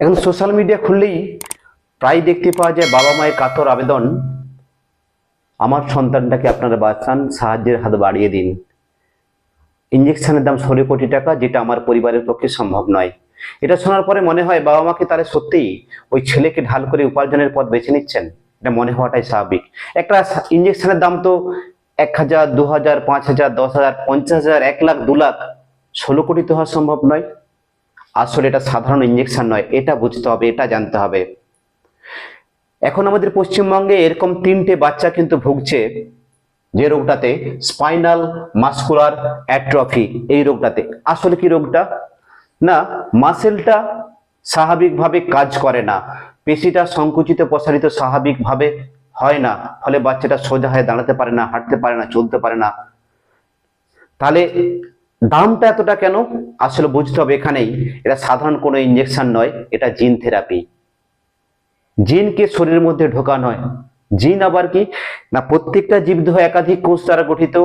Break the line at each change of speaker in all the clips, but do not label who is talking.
এখন social media খুললেই প্রায় দেখতে পাওয়া যায় বাবা মায়ের কাতর আবেদন। আমার সন্তানটাকে আপনারা বাঁচান, সাহায্যের হাত বাড়িয়ে দিন। ইঞ্জেকশনের দাম ষোলো কোটি টাকা, যেটা আমার পরিবারের পক্ষে সম্ভব নয়। এটা শোনার পরে মনে হয় বাবা মাকে তারা সত্যিই ওই ছেলেকে ঢাল করে উপার্জনের পথ বেছে নিচ্ছেন? এটা মনে হওয়াটাই স্বাভাবিক। একটা ইঞ্জেকশনের দাম তো এক হাজার, দু হাজার, পাঁচ হাজার, দশ হাজার, পঞ্চাশ হাজার, এক লাখ, দু লাখ, ষোলো কোটি তো হওয়া সম্ভব নয়। আসলে এটা সাধারণ ইঞ্জেকশন নয়, এটা বুঝতে হবে, এটা জানতে হবে। এখন আমাদের পশ্চিমবঙ্গে এরকম তিনটে বাচ্চা কিন্তু ভুগছে যে রোগটাতে স্পাইনাল মাস্কুলার অ্যাট্রফি এই রোগটাতে। আসলে কি রোগটা? না মাসেলটা স্বাভাবিকভাবে কাজ করে না। পেশিটা সংকুচিত, প্রসারিত স্বাভাবিকভাবে হয় না, ফলে বাচ্চাটা সোজা হয়ে দাঁড়াতে পারে না, হাঁটতে পারে না, চলতে পারে না। তাহলে দামটা এতটা কেন? আসলে বুঝতে হবে এখানেই। এটা সাধারণ কোনো ইঞ্জেকশন নয়, এটা জিন থেরাপি জিনকে শরীরের মধ্যে ঢোকা নয়। জিন আবার কি? না, প্রত্যেকটা জীবদেহ একাধিক কোষ দ্বারা গঠিত।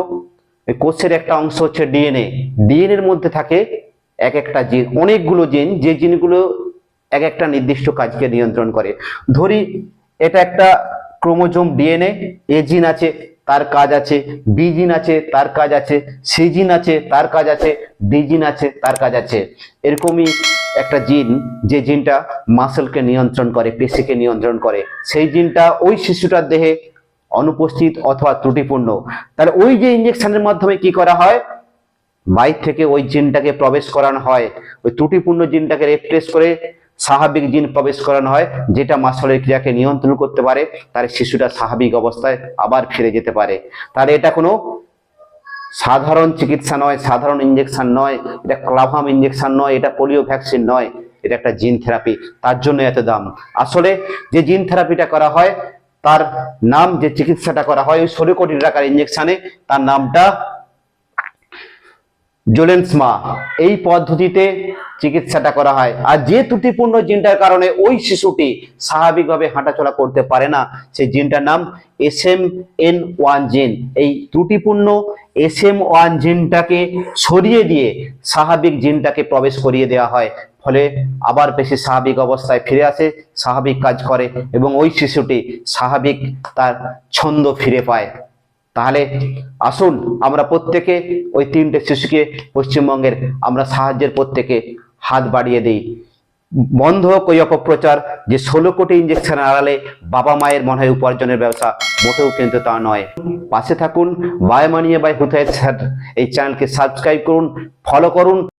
কোষের একটা অংশ হচ্ছে ডিএনএ। ডিএনএ এর মধ্যে থাকে এক একটা জিন অনেকগুলো জিন যে জিনগুলো এক একটা নির্দিষ্ট কাজকে নিয়ন্ত্রণ করে। ধরি, এটা একটা ক্রোমোজোম ডিএনএ। এ জিন আছে তার কাজ আছে, বিজিন আছে, তার কাজ আছে, সিজিন আছে, তার কাজ আছে ডি জিন আছে, তার কাজ আছে। এরকমই একটা জিন, যে জিনটা মাসেলকে নিয়ন্ত্রণ করে, পেশিকে নিয়ন্ত্রণ করে। সেই জিনটা ওই শিশুটার দেহে অনুপস্থিত অথবা ত্রুটিপূর্ণ। তাহলে ওই যে ইঞ্জেকশনের মাধ্যমে কি করা হয়? বাইর থেকে ওই জিনটাকে প্রবেশ করানো হয়। ওই ত্রুটিপূর্ণ জিনটাকে রিপ্লেস করে স্বাভাবিক জিন প্রবেশ করানো হয়, যেটা মাসলের ক্রিয়াকে নিয়ন্ত্রণ করতে পারে, তার শিশুটা স্বাভাবিক অবস্থায় আবার ফিরে যেতে পারে। তাহলে এটা কোনো সাধারণ চিকিৎসা নয়, সাধারণ ইঞ্জেকশন নয়, এটা ক্লাভাম ইঞ্জেকশন নয়, এটা পোলিও ভ্যাকসিন নয়, এটা একটা জিন থেরাপি তার জন্য এত দাম। আসলে যে জিন থেরাপিটা করা হয়, তার নাম যে চিকিৎসাটা করা হয়, ওই ষোলো কোটি টাকার ইঞ্জেকশনে তার নামটা জোলেন্সমা। এই পদ্ধতিতে চিকিৎসাটা করা হয়। আর যে ত্রুটিপূর্ণ জিনটার কারণে ওই শিশুটি স্বাভাবিকভাবে হাঁটাচলা করতে পারে না, সেই জিনটার নাম এস এম এন ওয়ান জিন। এই ত্রুটিপূর্ণ এস এম ওয়ান জিনটাকে সরিয়ে দিয়ে স্বাভাবিক জিনটাকে প্রবেশ করিয়ে দেওয়া হয়। ফলে আবার বেশি স্বাভাবিক অবস্থায় ফিরে আসে, স্বাভাবিক কাজ করে এবং ওই শিশুটি স্বাভাবিক তার ছন্দ ফিরে পায়। তাহলে আসুন আমরা প্রত্যেকে ওই তিনটে শিশুকে পশ্চিমবঙ্গের আমরা সাহায্যের প্রত্যেকে হাত বাড়িয়ে দিই। বন্ধ হোক ওই অপপ্রচার, যে ষোলো কোটি ইঞ্জেকশন আড়ালে বাবা মায়ের মনে হয় উপার্জনের ব্যবসা, মোটেও কিন্তু তা নয়। পাশে থাকুন বায় মানিয়ে বাই হুতায় স্যার এই চ্যানেলকে সাবস্ক্রাইব করুন ফলো করুন।